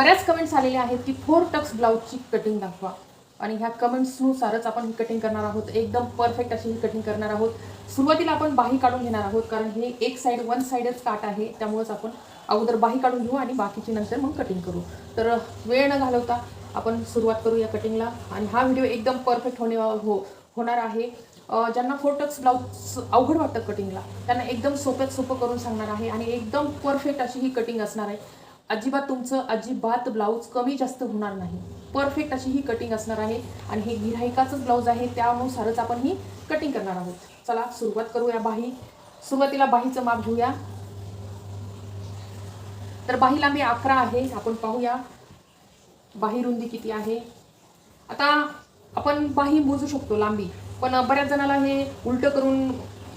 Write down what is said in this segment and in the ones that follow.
बऱ्याच कमेंट्स आलेल्या आहेत की फोर टक्स ब्लाऊजची कटिंग दाखवा. आणि ह्या कमेंट्सनुसारच आपण ही कटिंग करणार आहोत. एकदम परफेक्ट अशी ही कटिंग करणार आहोत. सुरुवातीला आपण बाही काढून घेणार आहोत कारण हे एक साईड वन साईडच काट आहे. त्यामुळेच आपण अगोदर बाही काढून घेऊ आणि बाकीची नंतर मग कटिंग करू. तर वेळ न घालवता आपण सुरुवात करू या कटिंगला आणि हा व्हिडिओ एकदम परफेक्ट होणे हो होणार आहे. ज्यांना फोर टक्स ब्लाऊज अवघड वाटतं कटिंगला त्यांना एकदम सोप्यात सोपं करून सांगणार आहे. आणि एकदम परफेक्ट अशी ही कटिंग असणार आहे. अजिबात तुमचं अजिबात ब्लाऊज कमी जास्त होणार नाही. परफेक्ट अशी ही कटिंग असणार आहे. आणि हे गिराहिकाचंच ब्लाऊज आहे त्यानुसारच आपण ही कटिंग करणार आहोत. चला सुरुवात करूया बाही. सुरुवातीला बाहीचं माप घेऊया. तर बाही लांबी अकरा आहे आपण पाहूया. बाही रुंदी किती आहे? आता आपण बाही मोजू शकतो लांबी. पण बऱ्याच जणाला हे उलट करून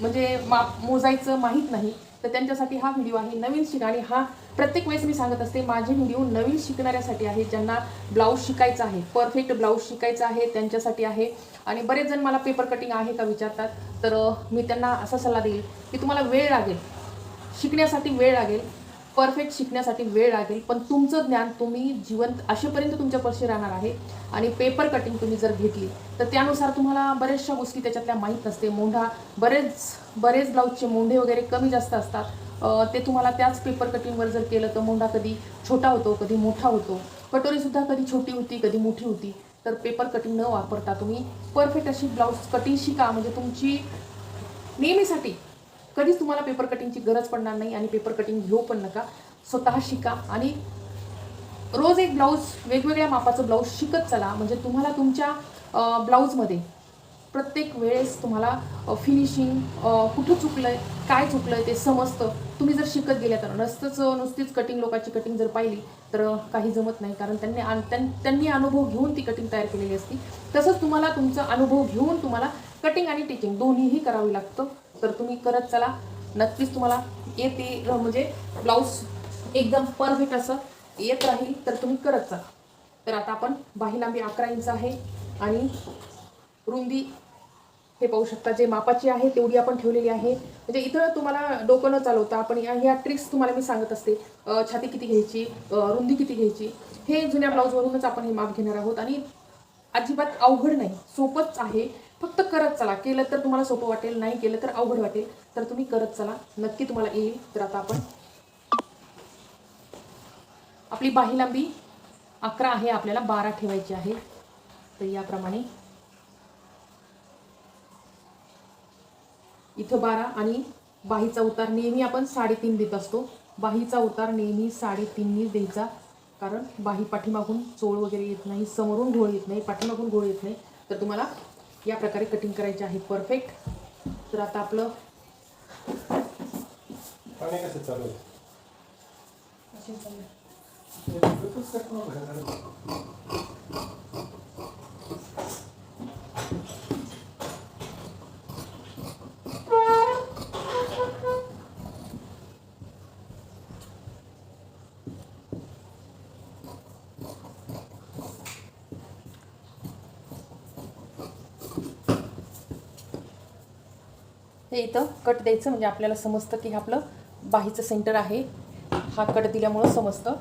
म्हणजे माप मोजायचं माहीत नाही. तर त्यांच्यासाठी हा व्हिडिओ आहे. नवीन शिका आणि हा प्रत्येक वेळेस मी सांगत असते माझे व्हिडिओ नवीन शिकणाऱ्यासाठी आहे ज्यांना ब्लाऊज शिकायचा आहे. परफेक्ट ब्लाऊज शिकायचा आहे त्यांच्यासाठी आहे. आणि बरेच जण मला पेपर कटिंग आहे का विचारतात तर मी त्यांना असा सल्ला देईल की तुम्हाला वेळ लागेल. शिकण्यासाठी वेळ लागेल. परफेक्ट शिकण्यासाठी वेळ लागेल पण तुमचं ज्ञान तुम्ही जिवंत असेपर्यंत तुमच्यापाशी राहणार आहे. आणि पेपर कटिंग तुम्ही जर घेतली तर त्यानुसार तुम्हाला बऱ्याचशा गोष्टी त्याच्यातल्या माहीत नसते मोंढा बरेच बरेच ब्लाऊजचे मोंढे वगैरे कमी जास्त असतात. ते तुम्हाला त्याच पेपर कटिंगवर जर केलं तर मोंढा कधी छोटा होतो कधी मोठा होतो. कटोरीसुद्धा कधी छोटी होती कधी मोठी होती. तर पेपर कटिंग न वापरता तुम्ही परफेक्ट अशी ब्लाऊज कटिंग शिका. म्हणजे तुमची नेहमीसाठी कधीच तुम्हाला पेपर कटिंगची गरज पडणार नाही आणि पेपर कटिंग घेऊ पण नका. स्वतः शिका आणि रोज एक ब्लाऊज वेगवेगळ्या मापाचं ब्लाऊज शिकत चला. म्हणजे तुम्हाला तुमच्या ब्लाऊजमध्ये प्रत्येक वेळेस तुम्हाला फिनिशिंग कुठं चुकलं आहे काय चुकलं आहे ते समजतं. तुम्ही जर शिकत गेल्या तर नसतंच नुसतीच कटिंग लोकांची कटिंग जर पाहिली तर काही जमत नाही. कारण त्यांनी त्यां- त्यांनी अनुभव घेऊन ती कटिंग तयार केलेली असती. तसंच तुम्हाला तुमचा अनुभव घेऊन तुम्हाला कटिंग आणि टिचिंग दोन्हीही करावी लागतं. तर तुम्ही करत चला. नक्कीच तुम्हाला येते म्हणजे ब्लाऊज एकदम परफेक्ट असं येत राहील तर तुम्ही करत चला. तर आता आपण बाही लांबी अकरा इंच आहे आणि रुंदी हे पाहू शकता जे मापाची आहे तेवढी आपण ठेवलेली आहे. म्हणजे इथं तुम्हाला डोकं न चालवता आपण या ह्या ट्रिक्स तुम्हाला मी सांगत असते. छाती किती घ्यायची रुंदी किती घ्यायची हे जुन्या ब्लाऊजवरूनच आपण हे माप घेणार आहोत. आणि अजिबात अवघड नाही सोपंच आहे. फक्त करत चला. केलं तर तुम्हाला सोपं वाटेल नाही केलं तर अवघड वाटेल. तर तुम्ही करत चला. नक्की तुम्हाला येईल. तर आता आपण आपली बाही लांबी अकरा आहे आपल्याला बारा ठेवायची आहे. तर याप्रमाणे इथं बारा आणि बाहीचा उतार नेहमी आपण साडेतीन देत असतो. बाहीचा उतार नेहमी साडेतीननी द्यायचा. कारण बाही पाठीमागून चोळ वगैरे येत नाही समोरून घोळ येत नाही पाठीमागून घोळ येत नाही. तर तुम्हाला या प्रकारे कटिंग करायचे आहे. परफेक्ट तर आता आपलं पाणी कसं चालू आहे? हे इथं कट द्यायचं म्हणजे आपल्याला समजतं की हे आपलं बाहीचं सेंटर आहे. हा कट दिल्यामुळं समजतं.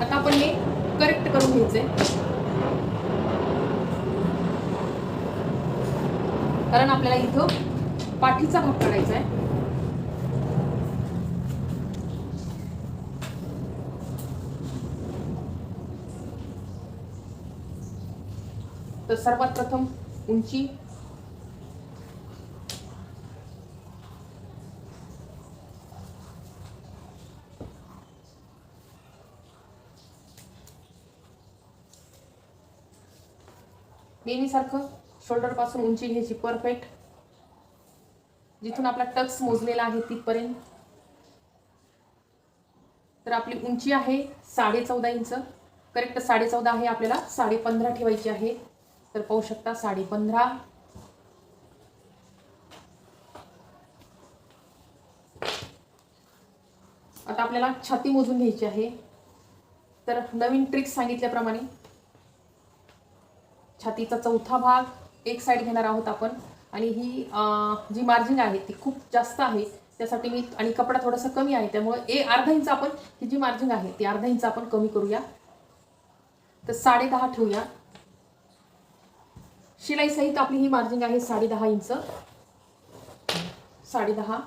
आता आपण हे करेक्ट करून घ्यायचंय. कारण आपल्याला इथं पाठीचा भाग काढायचा आहे तर सर्वात प्रथम उंची. नेहमीसारखं शोल्डरपासून उंची घ्यायची परफेक्ट जिथून आपला टक्स मोजलेला आहे तिथपर्यंत. तर आपली उंची आहे साडे चौदा इंच. करेक्ट साडे चौदा आहे आपल्याला साडे पंधरा ठेवायची आहे. तर पाहू शकता साडे पंधरा. आता आपल्याला छाती मोजून घ्यायची आहे. तर नवीन ट्रिक्स सांगितल्याप्रमाणे छातीचा चौथा भाग एक साईड घेणार आहोत आपण. आणि ही जी मार्जिन आहे ती खूप जास्त आहे. त्यासाठी मी आणि कपडा थोडासा कमी आहे. त्यामुळे ए अर्धा इंच आपण ही जी मार्जिन आहे ती अर्धा इंच आपण कमी करूया. तर साडे दहा ठेवूया. शिलाई सहित आपली ही मार्जिन आहे साडे दहा इंच. साडे दहा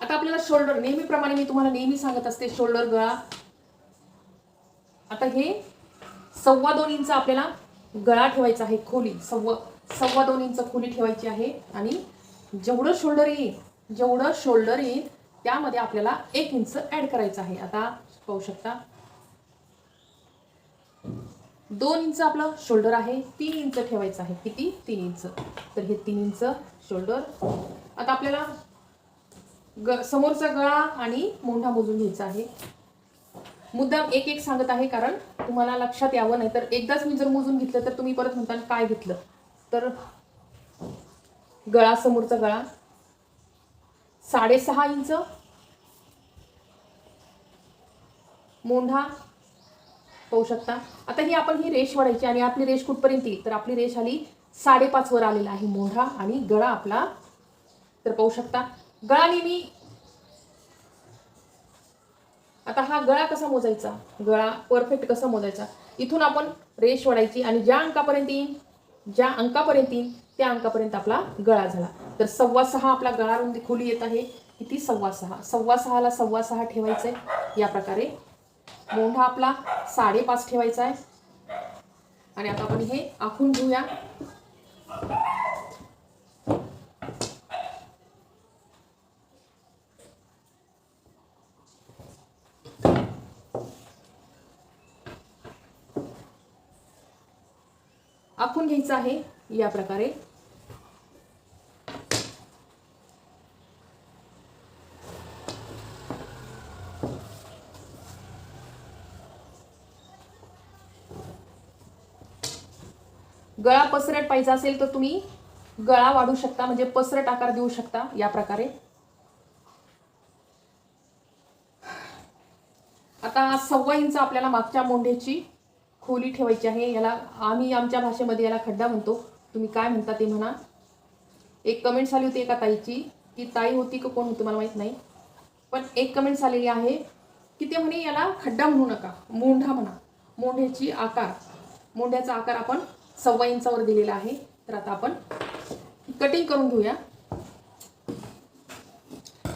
आता आपल्याला शोल्डर नेहमीप्रमाणे मी तुम्हाला नेहमी सांगत असते शोल्डर गळा. आता हे सव्वा दोन इंच आपल्याला गळा ठेवायचा आहे खोली. सव्वा सव्वा दोन इंच खोली ठेवायची आहे आणि जेवढं शोल्डर येईल जेवढं शोल्डर येईल त्यामध्ये आपल्याला एक इंच ॲड करायचं आहे. आता पाहू शकता. दोन इंच आपलं शोल्डर आहे तीन इंच ठेवायचं आहे. किती? तीन इंच. तर हे तीन इंच शोल्डर आता आपल्याला ग समोरचा गळा आणि मोंढा मोजून घ्यायचा आहे. मुद्दाम एक एक सांगत आहे कारण तुम्हाला लक्षात यावं नाही तर एकदाच मी जर मोजून घेतलं तर तुम्ही परत म्हणता काय घेतलं? तर गळा समोरचा गळा. साडेसहा इंच. मोंढा पाहू शकता. आता ही आपण ही रेष वाढायची आणि आपली रेष कुठपर्यंत येईल? तर आपली रेष आली साडेपाच वर आलेला आहे मोढा आणि गळा आपला. तर पाहू शकता. गळा नेहमी आता हा गळा कसा मोजायचा? गळा परफेक्ट कसा मोजायचा? इथून आपण रेष वाढायची आणि ज्या अंकापर्यंत येईल ज्या अंकापर्यंत येईल त्या अंकापर्यंत आपला गळा झाला. तर सव्वा सहा आपला गळा रुंदी खोली येत आहे. किती? सव्वा सहा. सव्वा सहाला सव्वा सहा ठेवायचं आहे या प्रकारे मोंढा आपला साडेपाच ठेवायचा आहे. आणि आता आपण हे आखून घेऊया. आखून घ्यायचं आहे या प्रकारे. गळा पसरट पाहिजे असेल तर तुम्ही गळा वाढू शकता म्हणजे पसरट आकार देऊ शकता या प्रकारे. आता सव्वा इंच आपल्याला मागच्या मोंढ्याची खोली ठेवायची आहे. याला आम्ही आमच्या भाषेमध्ये याला खड्डा म्हणतो. तुम्ही काय म्हणता ते म्हणा. एक कमेंट्स आली होती एका ताईची ती ताई होती का कोण होती मला माहीत नाही. पण एक कमेंट्स आलेली आहे की ते म्हणे याला खड्डा म्हणू नका मोंढा म्हणा. मोंढ्याची आकार मोंढ्याचा आकार आपण सव्वा इंचावर दिलेला आहे. तर आता आपण कटिंग करून घेऊया.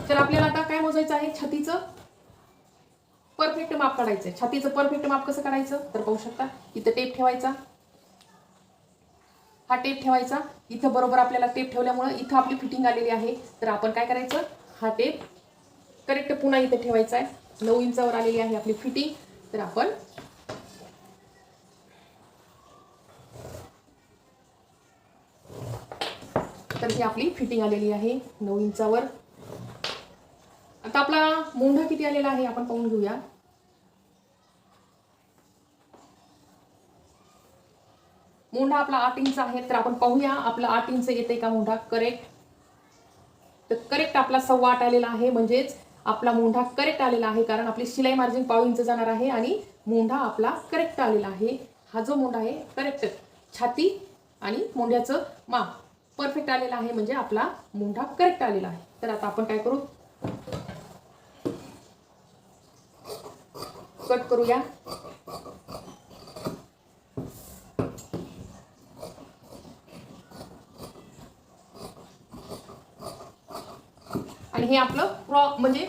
तर आपल्याला आता काय मोजायचं आहे? छातीचं परफेक्ट माप काढायचं आहे छातीचं परफेक्ट माप कसं काढायचं? तर पाहू शकता इथं टेप ठेवायचा. हा टेप ठेवायचा. इथं बरोबर आपल्याला टेप ठेवल्यामुळं इथं आपली फिटिंग आलेली आहे. तर आपण काय करायचं? हा टेप करेक्ट पुन्हा इथं ठेवायचा आहे. नऊ इंचावर आलेली आहे आपली फिटिंग तर आपण तर ही आपली फिटिंग आलेली आहे नऊ इंचावर. आता आपला मोंढा किती आलेला आहे आपण पाहून घेऊया. मोंढा आपला आठ इंच आहे तर आपण पाहूया आपला आठ इंच येते का मोंढा करेक्ट तर करेक्ट आपला सव्वा आठ आलेला आहे म्हणजेच आपला मोंढा करेक्ट आलेला आहे कारण आपली शिलाई मार्जिन पाव इंच जाणार आहे आणि मोंढा आपला करेक्ट आलेला आहे. हा जो मोंढा आहे करेक्ट छाती आणि मोंढ्याचं माप. परफेक्ट आलेला आहे म्हणजे आपला मुंढा करेक्ट आलेला आहे. तर आता आपण काय करू? कट करूया. आणि हे आपलं क्रॉ म्हणजे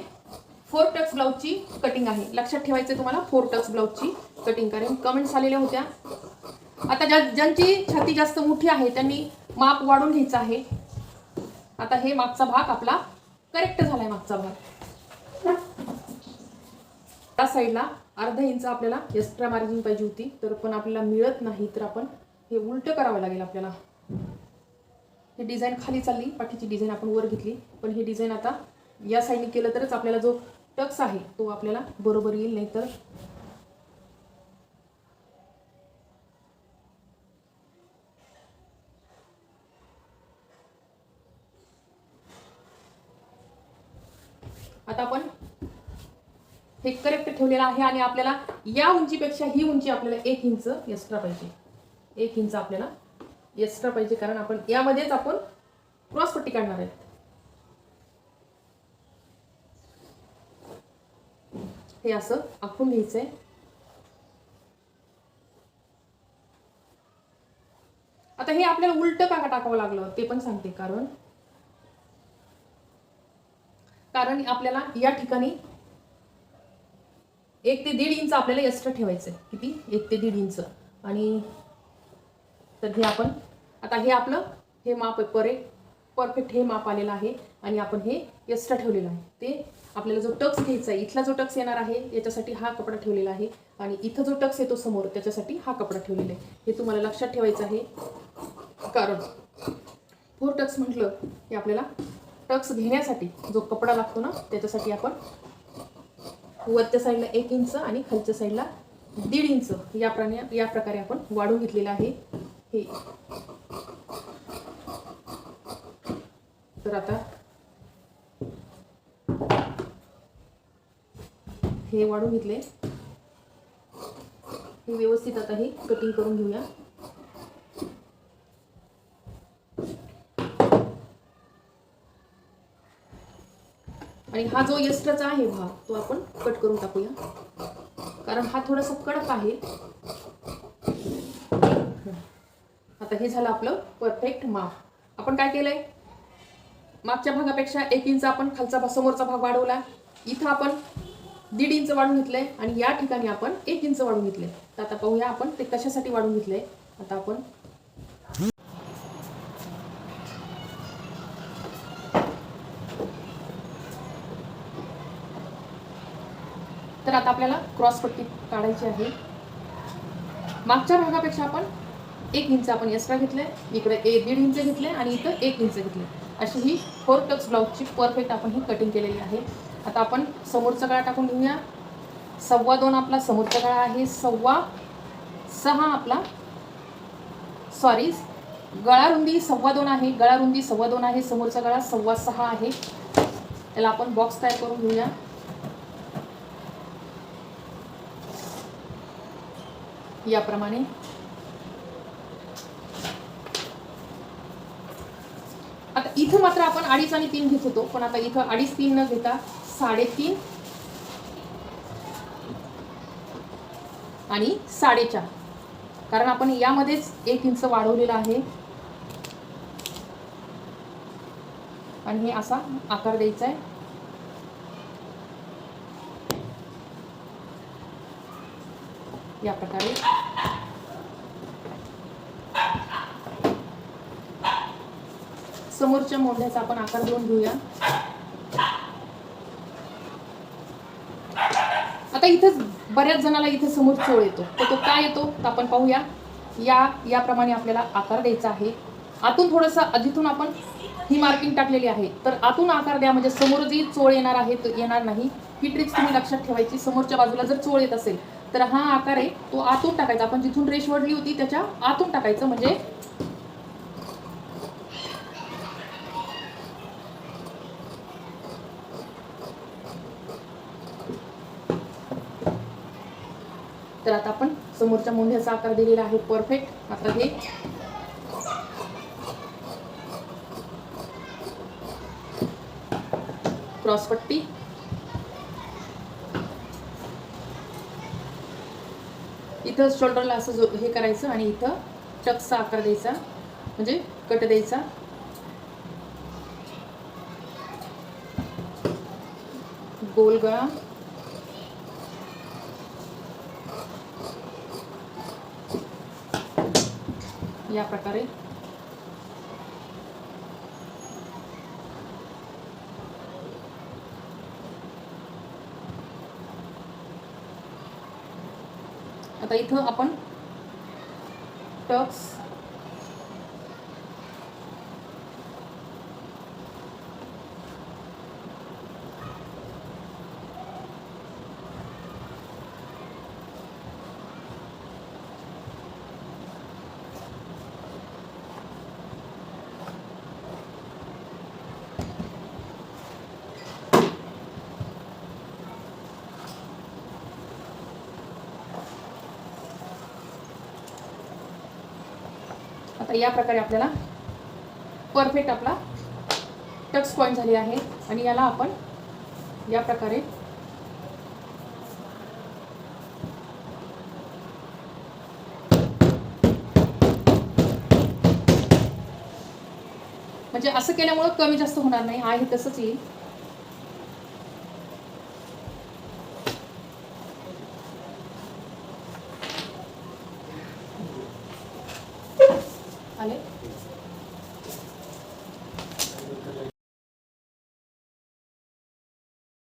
फोर टक्स ब्लाऊजची कटिंग आहे. लक्षात ठेवायचं तुम्हाला फोर टक्स ब्लाऊजची कटिंग कारण कमेंट्स आलेल्या होत्या. आता ज्या ज्यांची छाती जास्त मोठी आहे त्यांनी माप वाढून घ्यायचं आहे. आता हे मागचा भाग आपला करेक्ट झालाय मागचा भाग. त्या साईडला अर्धा इंच आपल्याला एक्स्ट्रा मार्जिन पाहिजे होती. तर पण आपल्याला मिळत नाही तर आपण हे उलट करावं लागेल आपल्याला. ही डिझाईन खाली चालली पाठीची डिझाईन आपण वर घेतली. पण ही डिझाईन आता या साईडने केलं तरच आपल्याला जो टक्स आहे तो आपल्याला बरोबर येईल नाही तर आता आपण हे करेक्ट ठेवलेलं आहे आणि आपल्याला या उंचीपेक्षा ही उंची आपल्याला एक इंच एक्स्ट्रा पाहिजे. एक इंच आपल्याला एक्स्ट्रा पाहिजे. कारण आपण यामध्येच आपण क्रॉसपट्टी काढणार आहेत. हे असं आखून घ्यायचंय. आता हे आपल्याला उलट का टाकावं लागलं? ते पण सांगते. कारण कारण आपल्याला या ठिकाणी एक ते दीड इंच आपल्याला एक्स्ट्रा ठेवायचं आहे किती? एक ते दीड इंच. आणि तर हे आपण आता हे आपलं हे माप परे. परफेक्ट हे माप आलेलं आहे. आणि आपण हे एक्स्ट्रा ठेवलेलं आहे. ते आपल्याला जो टक्स घ्यायचा आहे इथला जो टक्स येणार आहे याच्यासाठी हा कपडा ठेवलेला आहे. आणि इथं जो टक्स येतो समोर त्याच्यासाठी हा कपडा ठेवलेला आहे. हे तुम्हाला लक्षात ठेवायचं आहे. कारण फोर टक्स म्हटलं की आपल्याला टक्स घेण्यासाठी जो कपडा लागतो ना त्याच्यासाठी आपण वरच्या साईडला एक इंच आणि खालच्या साईडला दीड इंच या प्राण्या या प्रकारे आपण वाढवून घेतलेलं आहे. हे. तर आता हे वाढून घेतले हे व्यवस्थित आता हे कटिंग करून घेऊया. आणि हा जो एक्स्ट्राचा आहे भाग तो आपण कट करून टाकूया. कारण हा थोडासा कडक आहे. आता हे झालं आपलं परफेक्ट माप. आपण काय केलंय? मागच्या भागापेक्षा एक इंच आपण खालचा भाग समोरचा भाग वाढवला. इथं आपण दीड इंच वाढून घेतलंय आणि या ठिकाणी आपण एक इंच वाढून घेतलंय. तर आता पाहूया आपण ते कशासाठी वाढून घेतलंय. आता आपण आता आपल्याला क्रॉस पट्टी काढायची आहे. मागच्या भागापेक्षा आपण एक इंच आपण एक्स्ट्रा आहे इकडे ए दीड इंच घेतले आणि इथं एक इंच घेतले अशी ही फोर टक्स ब्लाऊजची परफेक्ट आपण ही कटिंग केलेली आहे. आता आपण समोरचा गळा टाकून घेऊया. सव्वा दोन आपला समोरचा गळा आहे. सव्वा सहा आपला सॉरी गळा रुंदी सव्वा दोन आहे. गळा रुंदी सव्वा दोन आहे. समोरचा गळा सव्वा सहा आहे. त्याला आपण बॉक्स तयार करून घेऊया. याप्रमाणे. आता इथं मात्र आपण अडीच आणि तीन घेत होतो पण आता इथं अडीच तीन न घेता साडेतीन आणि साडेचार. कारण आपण यामध्येच एक इंच वाढवलेला आहे. आणि हे असा आकार द्यायचा आहे. या प्रकारे समोरच्या मोढ्याचा आपण आकार देऊन घेऊया. आता इथं बऱ्याच जणाला इथे समोर चोळ येतो. तर तो काय येतो? तर आपण पाहूया. या याप्रमाणे आपल्याला आकार द्यायचा आहे. आतून थोडंसं जिथून आपण ही मार्किंग टाकलेली आहे. तर आतून आकार द्या म्हणजे समोर जी चोळ येणार आहे तो येणार नाही. ही ट्रिक्स तुम्ही लक्षात ठेवायची. समोरच्या बाजूला जर चोळ येत असेल तर हा आकार आहे तो आतून टाकायचा. आपण जिथून रेष वडली होती त्याच्या आतून टाकायचं म्हणजे तर आता आपण समोरच्या मोंढ्याचा आकार दिलेला आहे. परफेक्ट आता हे क्रॉस इथं शोल्डरला असं जो हे करायचं आणि इथं टक्सचा आकार द्यायचा. म्हणजे कट द्यायचा. गोल गळा. या प्रकारे. आता इथं आपण टक्स तर या प्रकारे आपल्याला परफेक्ट आपला टक्स पॉईंट झाली आहे. आणि याला आपण या प्रकारे म्हणजे असं केल्यामुळं कमी जास्त होणार नाही. आहे तसंच येईल.